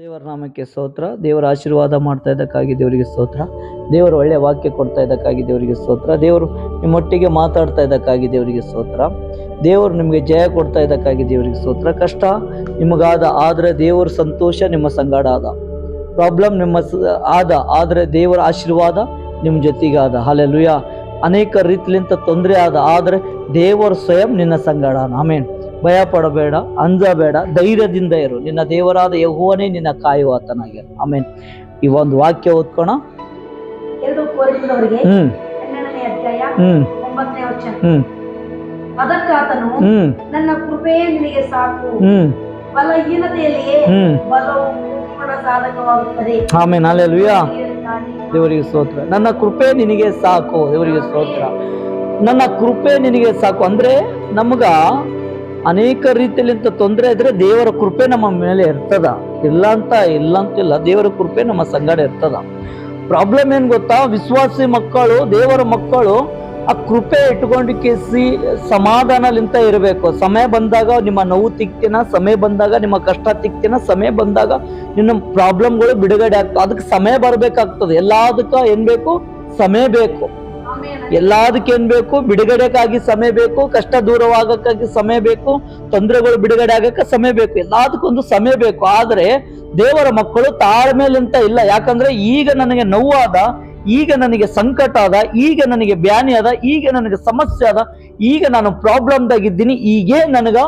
ದೇವರ ನಾಮಕ್ಕೆ ಸ್ತೋತ್ರ. ದೇವರ ಆಶೀರ್ವಾದ ಮಾಡ್ತಾ ಇದ್ದಕ್ಕಾಗಿ ದೇವರಿಗೆ ಸ್ತೋತ್ರ. ದೇವರು ಒಳ್ಳೆ ವಾಕ್ಯ ಕೊಡ್ತಾ ಇದ್ದಕ್ಕಾಗಿ ದೇವರಿಗೆ ಸ್ತೋತ್ರ. ದೇವರು ನಿಮ್ಮೊಟ್ಟಿಗೆ ಮಾತಾಡ್ತಾ ಇದ್ದಕ್ಕಾಗಿ ದೇವರಿಗೆ ಸ್ತೋತ್ರ. ದೇವರು ನಿಮಗೆ ಜಯ ಕೊಡ್ತಾ ಇದ್ದಕ್ಕಾಗಿ ದೇವರಿಗೆ ಸ್ತೋತ್ರ. ಕಷ್ಟ ನಿಮಗಾದ, ಆದರೆ ದೇವರ ಸಂತೋಷ ನಿಮ್ಮ ಸಂಗಾಡ ಆದ. ಪ್ರಾಬ್ಲಮ್ ನಿಮ್ಮ ಆದ, ಆದರೆ ದೇವರ ಆಶೀರ್ವಾದ ನಿಮ್ಮ ಜೊತೆಗಾದ ಹಾಲೆಲುಯ ಅನೇಕ ರೀತಿಲಿಂತ ತೊಂದರೆ ಆದ, ಆದರೆ ದೇವರು ಸ್ವಯಂ ನಿನ್ನ ಸಂಗಾಡ ಆಮೇನ್ ಭಯ ಪಡಬೇಡ ಅಂಜಬೇಡ ಧೈರ್ಯದಿಂದ ಇರು. ನಿನ್ನ ದೇವರಾದ ಯಹುವನೇ ನಿನ್ನ ಕಾಯುವಾತನಾಗಿರ ಆಮೇನ್. ಈ ಒಂದು ವಾಕ್ಯ ಓದ್ಕೋಣ. ಹ್ಮ್. ಹ್ಮ್. ಹ್ಮ್. ಅದಕ್ಕಾತನು ನನ್ನ ಕೃಪೆಯೇ ನಿನಗೆ ಸಾಕು. ಹ್ಮ್. ಬಲಹೀನತೆಯಲ್ಲಿಯೇ ಹ್ಮ್. ಬಲವು ಪೂರ್ಣ ಸಾಧಕವಾಗುತ್ತದೆ. ಆಮೇನ್. ಅಲ್ಲೆಲುಯ್ಯ ಹೇಳಿದ್ದಾನೆ. ದೇವರಿಗೆ ಸ್ತೋತ್ರ. ನನ್ನ ಕೃಪೆ ನಿನಗೆ ಸಾಕು. ದೇವರಿಗೆ ಸ್ತೋತ್ರ. ನನ್ನ ಕೃಪೆ ನಿನಗೆ ಸಾಕು. ಅಂದ್ರೆ ನಮಗ ಅನೇಕ ರೀತಿಯಲ್ಲಿಂತ ತೊಂದರೆ ಇದ್ರೆ ದೇವರ ಕೃಪೆ ನಮ್ಮ ಮೇಲೆ ಇರ್ತದ. ಇಲ್ಲ ಅಂತ ಇಲ್ಲ ಅಂತಿಲ್ಲ ದೇವರ ಕೃಪೆ ನಮ್ಮ ಸಂಗಡ ಇರ್ತದ. ಪ್ರಾಬ್ಲಮ್ ಏನ್ ಗೊತ್ತಾ? ವಿಶ್ವಾಸಿ ಮಕ್ಕಳು, ದೇವರ ಮಕ್ಕಳು ಆ ಕೃಪೆ ಇಟ್ಕೊಂಡು ಕೇಸಿ ಸಮಾಧಾನಲಿಂತ ಇರಬೇಕು. ಸಮಯ ಬಂದಾಗ ನಿಮ್ಮ ನೋವು ತಿಕ್ತಿನ ಸಮಯ ಬಂದಾಗ ನಿಮ್ಮ ಕಷ್ಟ ತಿಕ್ತಿನ ಸಮಯ ಬಂದಾಗ ನಿನ್ನ ಪ್ರಾಬ್ಲಮ್ಗಳು ಬಿಡುಗಡೆ ಆಗ್ತವೆ. ಅದಕ್ಕೆ ಸಮಯ ಬರಬೇಕಾಗ್ತದೆ. ಎಲ್ಲದಕ್ಕ ಏನು ಬೇಕು? ಸಮಯ ಬೇಕು. ಆಮೆನ್. ಎಲ್ಲದಕ್ಕೆ ಏನ್ ಬೇಕು ಬಿಡುಗಡೆಗಾಗಿ ಸಮಯ ಬೇಕು, ಕಷ್ಟ ದೂರವಾಗಕ್ಕಾಗಿ ಸಮಯ ಬೇಕು, ತೊಂದರೆಗಳು ಬಿಡುಗಡೆ ಆಗಕ್ಕೆ ಸಮಯ ಬೇಕು, ಎಲ್ಲದಕ್ಕೊಂದು ಸಮಯ ಬೇಕು ಆದ್ರೆ ದೇವರ ಮಕ್ಕಳು ತಾಳ್ಮೇಲಿಂತ ಇಲ್ಲ ಯಾಕಂದ್ರೆ ಈಗ ನನಗೆ ನೋವಾದ ಈಗ ನನಗೆ ಸಂಕಟ ಅದ ಈಗ ನನಗೆ ಬ್ಯಾನಿ ಅದ ಈಗ ನನಗೆ ಸಮಸ್ಯೆ ಅದ ಈಗ ನಾನು ಪ್ರಾಬ್ಲಮ್ದಾಗಿದ್ದೀನಿ ಈಗೇ ನನಗ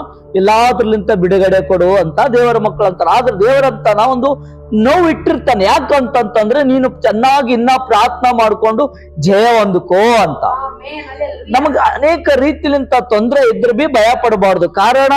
ಎಲ್ಲಾದ್ರಲಿಂತ ಬಿಡುಗಡೆ ಕೊಡು ಅಂತ ದೇವರ ಮಕ್ಕಳು ಅಂತಾರೆ. ಆದ್ರೆ ದೇವರಂತ ಒಂದು ನೋವು ಇಟ್ಟಿರ್ತಾನೆ ಯಾಕಂತಂತಂದ್ರೆ ನೀನು ಚೆನ್ನಾಗಿ ಇನ್ನ ಪ್ರಾರ್ಥನಾ ಮಾಡ್ಕೊಂಡು ಜಯ ಹೊಂದ್ಕೋ ಅಂತ. ನಮಗ ಅನೇಕ ರೀತಿಲಿಂತ ತೊಂದರೆ ಇದ್ರೆ ಬಿ ಭಯ ಪಡಬಾರ್ದು. ಕಾರಣ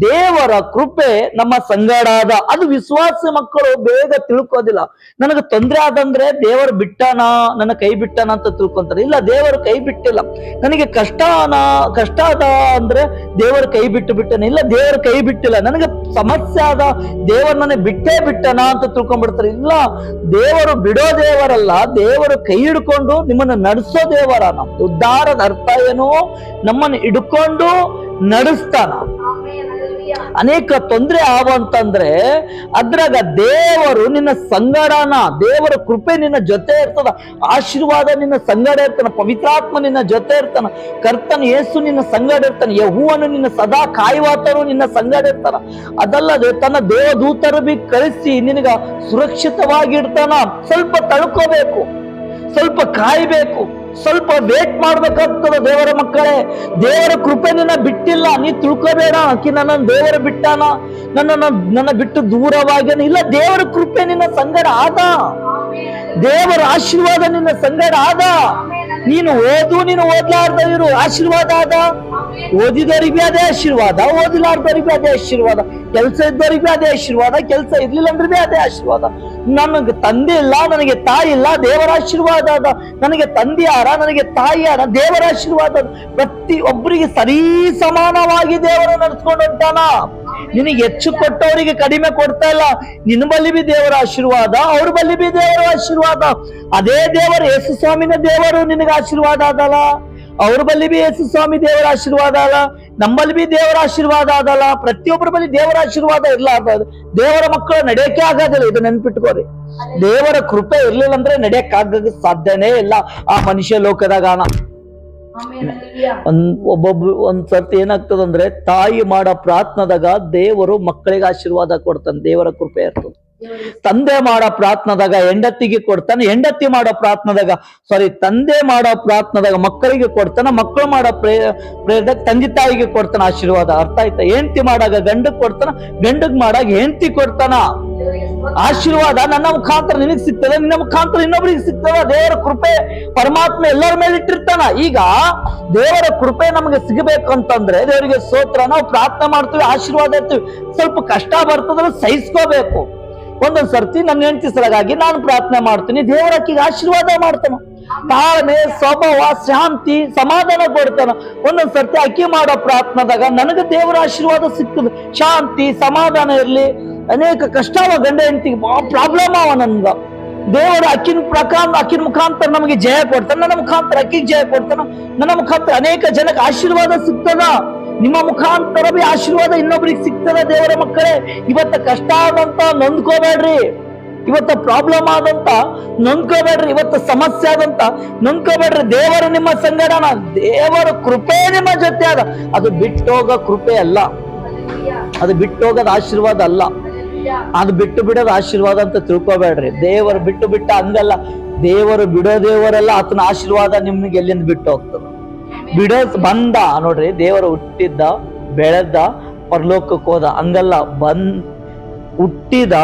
ದೇವರ ಕೃಪೆ ನಮ್ಮ ಸಂಗಡಾದ. ಅದು ವಿಶ್ವಾಸ ಮಕ್ಕಳು ಬೇಗ ತಿಳ್ಕೋದಿಲ್ಲ. ನನಗೆ ತೊಂದರೆ ಆದಂದ್ರೆ ದೇವರು ಬಿಟ್ಟನಾ, ನನ್ನ ಕೈ ಬಿಟ್ಟಾನ ಅಂತ ತಿಳ್ಕೊಂತಾರೆ. ಇಲ್ಲ, ದೇವರು ಕೈ ಬಿಟ್ಟಿಲ್ಲ. ನನಗೆ ಕಷ್ಟನ, ಕಷ್ಟ ಆದ ಅಂದ್ರೆ ದೇವರು ಕೈ ಬಿಟ್ಟು ಬಿಟ್ಟನ. ಇಲ್ಲ, ದೇವರ ಕೈ ಬಿಟ್ಟಿಲ್ಲ. ನನಗೆ ಸಮಸ್ಯೆ ಆದ ದೇವರ ನನಗೆ ಬಿಟ್ಟೇ ಬಿಟ್ಟನ ಅಂತ ತಿಳ್ಕೊಂಡ್ಬಿಡ್ತಾರೆ. ಇಲ್ಲ, ದೇವರು ಬಿಡೋ ದೇವರಲ್ಲ. ದೇವರು ಕೈ ಹಿಡ್ಕೊಂಡು ನಿಮ್ಮನ್ನ ನಡೆಸೋ ದೇವರ ಉದ್ಧಾರದ ಅರ್ಥ ಏನು? ನಮ್ಮನ್ನು ಹಿಡ್ಕೊಂಡು ನಡೆಸ್ತಾನ. ಅನೇಕ ತೊಂದರೆ ಆವಂತಂದ್ರೆ ಅದ್ರಾಗ ದೇವರು ನಿನ್ನ ಸಂಗಡನ, ದೇವರ ಕೃಪೆ ನಿನ್ನ ಜೊತೆ ಇರ್ತದ. ಆಶೀರ್ವಾದ ನಿನ್ನ ಸಂಗಡ ಇರ್ತಾನ, ಪವಿತ್ರಾತ್ಮ ನಿನ್ನ ಜೊತೆ ಇರ್ತಾನ. ಕರ್ತನ ಯೇಸು ನಿನ್ನ ಸಂಗಡ ಇರ್ತಾನೆ, ಯಹೂವನು ನಿನ್ನ ಸದಾ ಕಾಯುವಾತನು ನಿನ್ನ ಸಂಗಡ ಇರ್ತಾನ. ಅದಲ್ಲದೆ ತನ್ನ ದೇವದೂತರು ಬಿ ಕಳಿಸಿ ನಿನಗ ಸುರಕ್ಷಿತವಾಗಿ ಇಡ್ತಾನ. ಸ್ವಲ್ಪ ತಳ್ಕೋಬೇಕು, ಸ್ವಲ್ಪ ಕಾಯ್ಬೇಕು. ಸ್ವಲ್ಪ ವೇಟ್ ಮಾಡ್ಬೇಕಾಗ್ತದ ದೇವರ ಮಕ್ಕಳೇ. ದೇವರ ಕೃಪೆ ನಿನ್ನ ಬಿಟ್ಟಿಲ್ಲ, ನೀ ತಿಳ್ಕೋಬೇಡ. ಆಕಿ ನನ್ನ ದೇವರ ಬಿಟ್ಟಾನ. ನನ್ನ ನನ್ನ ಬಿಟ್ಟು ದೂರವಾಗ್ಯಾನ. ಇಲ್ಲ, ದೇವರ ಕೃಪೆ ನಿನ್ನ ಸಂಗಡ ಆದ. ದೇವರ ಆಶೀರ್ವಾದ ನಿನ್ನ ಸಂಗಡ ಆದ. ನೀನು ಓದು, ನೀನು ಓದ್ಲಾರ್ದ ಇರು. ಆಶೀರ್ವಾದ ಆದ. ಓದಿದವರಿಗೆ ಅದೇ ಆಶೀರ್ವಾದ. ಓದಿಲಾರ್ದವರಿಗೆ ಅದೇ ಆಶೀರ್ವಾದ. ಕೆಲಸ ಇದ್ದವರಿಗೆ ಅದೇ ಆಶೀರ್ವಾದ. ಕೆಲಸ ಇರ್ಲಿಲ್ಲ ಅಂದ್ರೆ ಅದೇ ಆಶೀರ್ವಾದ. ನನಗೆ ತಂದೆ ಇಲ್ಲ, ನನಗೆ ತಾಯಿ ಇಲ್ಲ, ದೇವರ ಆಶೀರ್ವಾದ ಅದ. ನನಗೆ ತಂದೆ ಯಾರ, ನನಗೆ ತಾಯಿ ಯಾರ, ದೇವರ ಆಶೀರ್ವಾದ. ಪ್ರತಿ ಒಬ್ಬರಿಗೆ ಸರಿ ಸಮಾನವಾಗಿ ದೇವರ ನಡೆಸ್ಕೊಂಡು ನಿನಗೆ ಹೆಚ್ಚು ಕೊಟ್ಟವರಿಗೆ ಕಡಿಮೆ ಕೊಡ್ತಾ ಇಲ್ಲ. ನಿನ್ನ ಬಲ್ಲಿ ಬಿ ದೇವರ ಆಶೀರ್ವಾದ, ಅವ್ರ ಬಲ್ಲಿ ಬಿ ದೇವರ ಆಶೀರ್ವಾದ. ಅದೇ ದೇವರು ಯೇಸು ಸ್ವಾಮಿನ ದೇವರು ನಿನಗೆ ಆಶೀರ್ವಾದ ಅದಲ್ಲ ಅವ್ರ ಬಲ್ಲಿ ಬಿ ಯೇಸು ಸ್ವಾಮಿ ದೇವರ ಆಶೀರ್ವಾದ ಅಲ್ಲ ನಮ್ಮಲ್ಲಿ ಬಿ ದೇವರ ಆಶೀರ್ವಾದ ಅದಲ್ಲ ಪ್ರತಿಯೊಬ್ಬರ ಬಳಿ ದೇವರ ಆಶೀರ್ವಾದ ಇರ್ಲಾರ್ದ ದೇವರ ಮಕ್ಕಳು ನಡೆಯಕ್ಕೆ ಆಗೋದಿಲ್ಲ ಇದು ನೆನ್ಪಿಟ್ಕೋರಿ. ದೇವರ ಕೃಪೆ ಇರ್ಲಿಲ್ಲ ಅಂದ್ರೆ ನಡೆಯಕ್ ಆಗ ಸಾಧ್ಯನೇ ಇಲ್ಲ ಆ ಮನುಷ್ಯ ಲೋಕದಾಗ. ಒಂದ್ ಒಬ್ಬೊಬ್ಬ ಒಂದ್ ಸರ್ತಿ ಏನಾಗ್ತದಂದ್ರೆ ತಾಯಿ ಮಾಡೋ ಪ್ರಾರ್ಥನದಾಗ ದೇವರು ಮಕ್ಕಳಿಗೆ ಆಶೀರ್ವಾದ ಕೊಡ್ತಾನೆ ದೇವರ ಕೃಪೆ ಇರ್ತದೆ. ತಂದೆ ಮಾಡೋ ಪ್ರಾರ್ಥನದಾಗ ಹೆಂಡತಿಗೆ ಕೊಡ್ತಾನೆ, ಹೆಂಡತಿ ಮಾಡೋ ಪ್ರಾರ್ಥನದಾಗ ಸಾರಿ ತಂದೆ ಮಾಡೋ ಪ್ರಾರ್ಥನದಾಗ ಮಕ್ಕಳಿಗೆ ಕೊಡ್ತಾನೆ, ಮಕ್ಕಳು ಮಾಡೋ ಪ್ರೇ ಪ್ರೇರದಾಗ ತಂದೆ ತಾಯಿಗೆ ಕೊಡ್ತಾನ ಆಶೀರ್ವಾದ. ಅರ್ಥ ಆಯ್ತಾ? ಹೆಂಡತಿ ಮಾಡಾಗ ಗಂಡಕ್ ಕೊಡ್ತಾನ, ಗಂಡಗ್ ಮಾಡಾಗ ಹೆಂಡತಿ ಕೊಡ್ತಾನ. ಆಶೀರ್ವಾದ ನನ್ನ ಮುಖಾಂತರ ನಿನಗ್ ಸಿಗ್ತದೆ, ನಿನ್ನ ಮುಖಾಂತರ ಇನ್ನೊಬ್ರಿಗೆ ಸಿಗ್ತದ. ದೇವರ ಕೃಪೆ ಪರಮಾತ್ಮ ಎಲ್ಲರ ಮೇಲೆ ಇಟ್ಟಿರ್ತಾನ. ಈಗ ದೇವರ ಕೃಪೆ ನಮಗೆ ಸಿಗಬೇಕು ಅಂತಂದ್ರೆ ದೇವರಿಗೆ ಸ್ತೋತ್ರ, ನಾವು ಪ್ರಾರ್ಥನೆ ಮಾಡ್ತೀವಿ, ಆಶೀರ್ವಾದ ಇರ್ತೀವಿ ಸ್ವಲ್ಪ ಕಷ್ಟ ಬರ್ತದ್ರೆ ಸಹಿಸ್ಕೋಬೇಕು. ಒಂದೊಂದ್ ಸರ್ತಿ ನನ್ನ ಹೆಂಡತಿ ಸಲಗಾಗಿ ನಾನು ಪ್ರಾರ್ಥನೆ ಮಾಡ್ತೀನಿ. ದೇವರ ಅಕ್ಕಿಗೆ ಆಶೀರ್ವಾದ ಮಾಡ್ತಾನ. ತಾಳ್ಮೆ, ಸ್ವಭಾವ, ಶಾಂತಿ, ಸಮಾಧಾನ ಕೊಡ್ತಾನ. ಒಂದೊಂದು ಸರ್ತಿ ಅಕ್ಕಿ ಮಾಡೋ ಪ್ರಾರ್ಥನಾದಾಗ ನನಗೆ ದೇವರ ಆಶೀರ್ವಾದ ಸಿಗ್ತದೆ. ಶಾಂತಿ, ಸಮಾಧಾನ ಇರಲಿ. ಅನೇಕ ಕಷ್ಟ ಅವ ಗಂಡ ಹೆಂಡತಿಗೆ ಪ್ರಾಬ್ಲಮ್ ಅವ ನನ್ಗ. ದೇವರ ಅಕ್ಕಿನ ಪ್ರಕಾರ, ಅಕ್ಕಿನ ಮುಖಾಂತರ ನಮಗೆ ಜಯ ಕೊಡ್ತಾನ. ನನ್ನ ಮುಖಾಂತರ ಅಕ್ಕಿಗೆ ಜಯ ಕೊಡ್ತಾನ. ನನ್ನ ಮುಖಾಂತರ ಅನೇಕ ಜನಕ್ಕೆ ಆಶೀರ್ವಾದ ಸಿಗ್ತದ. ನಿಮ್ಮ ಮುಖಾಂತರವೇ ಆಶೀರ್ವಾದ ಇನ್ನೊಬ್ರಿಗೆ ಸಿಗ್ತದೆ ದೇವರ ಮಕ್ಕಳೇ. ಇವತ್ತ ಕಷ್ಟ ಆದಂತ ನೊಂದ್ಕೋಬೇಡ್ರಿ. ಇವತ್ತ ಪ್ರಾಬ್ಲಮ್ ಆದಂತ ನೊಂದ್ಕೋಬೇಡ್ರಿ. ಇವತ್ತ ಸಮಸ್ಯೆ ಆದಂತ ನೊಂದ್ಕೋಬೇಡ್ರಿ. ದೇವರು ನಿಮ್ಮ ಸಂಗಡನ, ದೇವರ ಕೃಪೆ ನಿಮ್ಮ ಜೊತೆ ಅದ. ಅದು ಬಿಟ್ಟೋಗ ಕೃಪೆ ಅಲ್ಲ. ಅದು ಬಿಟ್ಟೋಗದ ಆಶೀರ್ವಾದ ಅಲ್ಲ. ಅದು ಬಿಟ್ಟು ಬಿಡೋದು ಆಶೀರ್ವಾದ ಅಂತ ತಿಳ್ಕೊಬೇಡ್ರಿ. ದೇವರು ಬಿಟ್ಟು ಬಿಟ್ಟ ಹಂಗಲ್ಲ. ದೇವರು ಬಿಡೋ ದೇವರೆಲ್ಲ ಆತನ ಆಶೀರ್ವಾದ ನಿಮ್ಗೆ ಎಲ್ಲಿಂದ ಬಿಟ್ಟು ಹೋಗ್ತದೆ? ಬಿಡೋ ಬಂದ ನೋಡ್ರಿ ದೇವರು ಹುಟ್ಟಿದ್ದ ಬೆಳೆದ ಪರಲೋಕಕ್ಕೆ ಹೋದ. ಹಂಗಲ್ಲ ಬಂದ್ ಹುಟ್ಟಿದ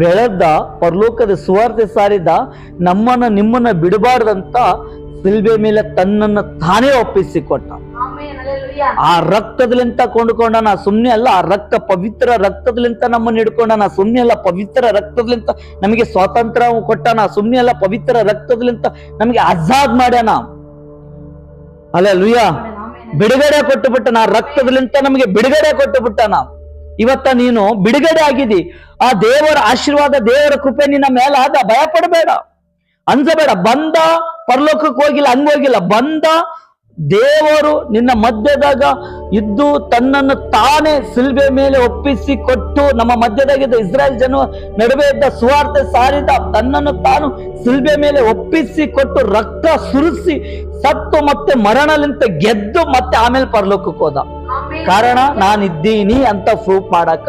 ಬೆಳೆದ ಪರಲೋಕದ ಸುವಾರ್ತೆ ಸಾರಿದ ನಮ್ಮನ್ನ ನಿಮ್ಮನ್ನ ಬಿಡಬಾರ್ದಂತ ಸಿಲ್ಬೆ ಮೇಲೆ ತನ್ನನ್ನು ತಾನೇ ಒಪ್ಪಿಸಿಕೊಟ್ಟ. ಆ ರಕ್ತದಲ್ಲಿಂತ ಕೊಂಡುಕೊಂಡನ ಸುಮ್ನೆ ಅಲ್ಲ ಆ ರಕ್ತ ಪವಿತ್ರ ರಕ್ತದಲ್ಲಿಂತ ನಮ್ಮನ್ನ ಹಿಡ್ಕೊಂಡನ ಸುಮ್ನೆ ಅಲ್ಲ ಪವಿತ್ರ ರಕ್ತದಲ್ಲಿಂತ ನಮಗೆ ಸ್ವಾತಂತ್ರ್ಯ ಕೊಟ್ಟನ ಸುಮ್ನೆ ಅಲ್ಲ ಪವಿತ್ರ ರಕ್ತದಲ್ಲಿಂತ ನಮಗೆ ಆಜಾದ್ ಮಾಡ್ಯಾನ. ಅಲ್ಲ ಲುಯ್ಯ. ಬಿಡುಗಡೆ ಕೊಟ್ಟು ಬಿಟ್ಟನ ರಕ್ತದಲ್ಲಿಂತ ನಮಗೆ ಬಿಡುಗಡೆ ಕೊಟ್ಟು ನಾ. ಇವತ್ತ ನೀನು ಬಿಡುಗಡೆ ಆಗಿದಿ. ಆ ದೇವರ ಆಶೀರ್ವಾದ, ದೇವರ ಕೃಪೆ ನಿನ್ನ ಮೇಲೆ ಆದ. ಭಯ ಪಡಬೇಡ ಅಂಜಬೇಡ. ಬಂದ, ಪರಲೋಕಕ್ಕೆ ಹೋಗಿಲ್ಲ ಹಂಗೋಗಿಲ್ಲ ಬಂದ ದೇವರು ನಿನ್ನ ಮಧ್ಯದಾಗ ಇದ್ದು ತನ್ನನ್ನು ತಾನೇ ಸಿಲ್ಬೆ ಮೇಲೆ ಒಪ್ಪಿಸಿ ಕೊಟ್ಟು ನಮ್ಮ ಮಧ್ಯದಾಗಿದ್ದ ಇಸ್ರಾಯೇಲ್ ಜನ ನಡುವೆ ಇದ್ದ ಸುವಾರ್ತೆ ಸಾರಿದ ತನ್ನನ್ನು ತಾನು ಸಿಲ್ಬೆ ಮೇಲೆ ಒಪ್ಪಿಸಿ ಕೊಟ್ಟು ರಕ್ತ ಸುರಿಸಿ ಸತ್ತು ಮತ್ತೆ ಮರಣಲಿಂತ ಗೆದ್ದು ಮತ್ತೆ ಆಮೇಲೆ ಪರಲೋಕಕ್ಕೆ ಹೋದ ಕಾರಣ ನಾನು ಇದ್ದೀನಿ ಅಂತ ಪ್ರೂಫ್ ಮಾಡಕ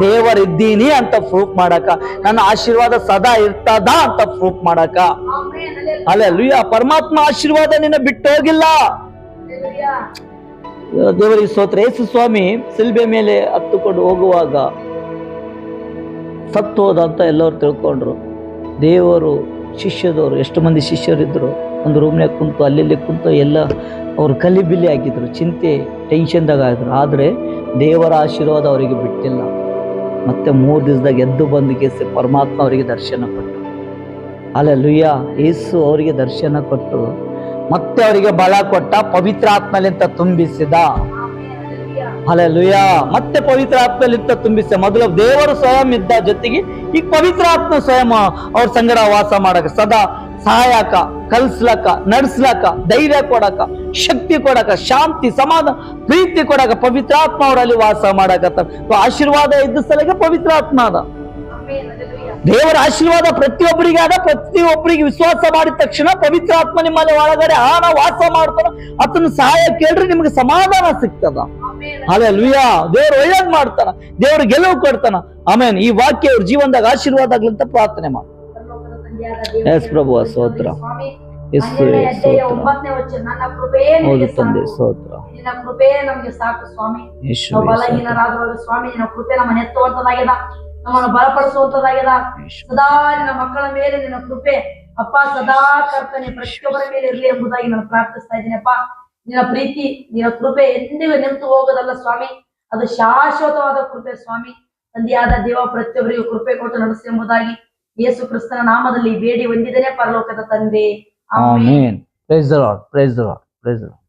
ದೇವರಿದ್ದೀನಿ ಅಂತ ಪ್ರೂಫ್ ಮಾಡಕ ನನ್ನ ಆಶೀರ್ವಾದ ಸದಾ ಇರ್ತದ ಅಂತ ಪ್ರೂಫ್ ಮಾಡಕ. ಅಲ್ಲ ಲುಯ್ಯ ಪರಮಾತ್ಮ ಆಶೀರ್ವಾದ ನಿನ್ನ ಬಿಟ್ಟು ಹೋಗಿಲ್ಲ Hallelujah. ದೇವರಿಗೆ ಸ್ತೋತ್ರ. ಯೇಸು ಸ್ವಾಮಿ, ಸಿಲ್ಬೆ ಮೇಲೆ ಹತ್ತುಕೊಂಡು ಹೋಗುವಾಗ ಸತ್ತು ಹೋದ ಅಂತ ಎಲ್ಲರೂ ತಿಳ್ಕೊಂಡ್ರು. ದೇವರು, ಶಿಷ್ಯದವರು, ಎಷ್ಟು ಮಂದಿ ಶಿಷ್ಯರಿದ್ದರು ಒಂದು ರೂಮ್ನಾಗ ಕುಂತು ಅಲ್ಲಿ ಕುಂತು ಎಲ್ಲ ಅವರು ಕಲಿಬಿಲಿ ಆಗಿದ್ರು. ಚಿಂತೆ ಟೆನ್ಷನ್ದಾಗ ಆಗಿದ್ರು. ಆದರೆ ದೇವರ ಆಶೀರ್ವಾದ ಅವರಿಗೆ ಬಿಟ್ಟಿಲ್ಲ. ಮತ್ತೆ ಮೂರು ದಿವಸದಾಗ ಎದ್ದು ಬಂದು ಕೇಸಿ ಪರಮಾತ್ಮ ಅವರಿಗೆ ದರ್ಶನ ಕೊಟ್ಟರು. ಅಲ್ಲ ಲುಯ್ಯ ಯೇಸು ಅವರಿಗೆ ದರ್ಶನ ಕೊಟ್ಟು ಮತ್ತೆ ಅವರಿಗೆ ಬಲ ಕೊಟ್ಟ ಪವಿತ್ರ ಆತ್ಮಲಿಂತ ತುಂಬಿಸಿದ. ಅಲೆಲುಯ ಮತ್ತೆ ಪವಿತ್ರ ಆತ್ಮಲಿಂತ ತುಂಬಿಸಿದ. ಮೊದಲು ದೇವರು ಸ್ವಯಂ ಇದ್ದ ಜೊತೆಗೆ ಈಗ ಪವಿತ್ರ ಆತ್ಮ ಸ್ವಯಂ ಅವ್ರ ಸಂಗಡ ವಾಸ ಮಾಡಕ, ಸದಾ ಸಹಾಯಕ, ಕಲ್ಸ್ಲಕ, ನಡ್ಸ್ಲಕ, ಧೈರ್ಯ ಕೊಡಕ, ಶಕ್ತಿ ಕೊಡಕ, ಶಾಂತಿ ಸಮಾಧಾನ ಪ್ರೀತಿ ಕೊಡಕ ಪವಿತ್ರಾತ್ಮ ಅವರಲ್ಲಿ ವಾಸ ಮಾಡಕತ್ತ ಆಶೀರ್ವಾದ ಇದ್ದ ಸ್ಥಳಕ್ಕೆ ಪವಿತ್ರಾತ್ಮ ಅದ. ದೇವರ ಆಶೀರ್ವಾದ ಪ್ರತಿಯೊಬ್ಬರಿಗೆ ಆದ ಪ್ರತಿಯೊಬ್ಬರಿಗೆ ವಿಶ್ವಾಸ ಮಾಡಿದ ತಕ್ಷಣ ಪವಿತ್ರ ಆತ್ಮ ನಿಮ್ಮಲ್ಲಿ ಒಳಗಡೆ ಆ ನಾವು ವಾಸ ಮಾಡ್ತಾನ. ಆತನ ಸಹಾಯ ಕೇಳ್ರಿ ನಿಮ್ಗೆ ಸಮಾಧಾನ ಸಿಗ್ತದ. ಅಲ್ಲೇ ಅಲೆ ಲುಯ್ಯ ದೇವ್ರು ಒಳ್ಳೇದ್ ಮಾಡ್ತಾನ. ದೇವ್ರು ಗೆಲುವು ಕೊಡ್ತಾನ. ಆಮೇನ್ ಈ ವಾಕ್ಯ ಅವ್ರ ಜೀವನದಾಗ ಆಶೀರ್ವಾದ ಆಗ್ಲಂತ ಪ್ರಾರ್ಥನೆ ಮಾಡ. ಎಸ್ ಪ್ರಭು, ಸ್ತೋತ್ರ. ಸ್ವಾಮಿ ಹೌದು ತಂದೆ ಸ್ತೋತ್ರ. ನಿನ್ನ ನಮಗೆ ಸಾಕು. ಬಲಹೀನರಾದವರು ಸ್ವಾಮಿ ನಿನ್ನ ಕೃಪೆ ನಮ್ಮ ಎತ್ತುವಂತದಾಗ್ಯದ ನಮ್ಮನ್ನು ಬಲಪಡಿಸುವಂತದಾಗ್ಯದ ಸದಾ ನಿನ್ನ ಮಕ್ಕಳ ಮೇಲೆ ನಿನ್ನ ಕೃಪೆ. ಅಪ್ಪ ಸದಾ ಕರ್ತನೆ ಪ್ರತಿಯೊಬ್ಬರ ಮೇಲೆ ಇರಲಿ ಎಂಬುದಾಗಿ ನಾನು ಪ್ರಾರ್ಥಿಸ್ತಾ ಇದ್ದೀನಪ್ಪ. ನಿನ್ನ ಪ್ರೀತಿ ನಿನ್ನ ಕೃಪೆ ಎಂದಿಗೂ ನಿಂತು ಹೋಗೋದಲ್ಲ ಸ್ವಾಮಿ. ಅದು ಶಾಶ್ವತವಾದ ಕೃಪೆ ಸ್ವಾಮಿ. ತಂದೆಯಾದ ದೇವ ಪ್ರತಿಯೊಬ್ಬರಿಗೂ ಕೃಪೆ ಕೊಟ್ಟು ನಡೆಸಿ ಎಂಬುದಾಗಿ ಯೇಸು ಕ್ರಿಸ್ತನ ನಾಮದಲ್ಲಿ ಬೇಡಿ ಹೊಂದಿದ್ದೇನೆ ಪರಲೋಕದ ತಂದೆ. Amen. Amen. Praise the Lord praise the Lord praise the Lord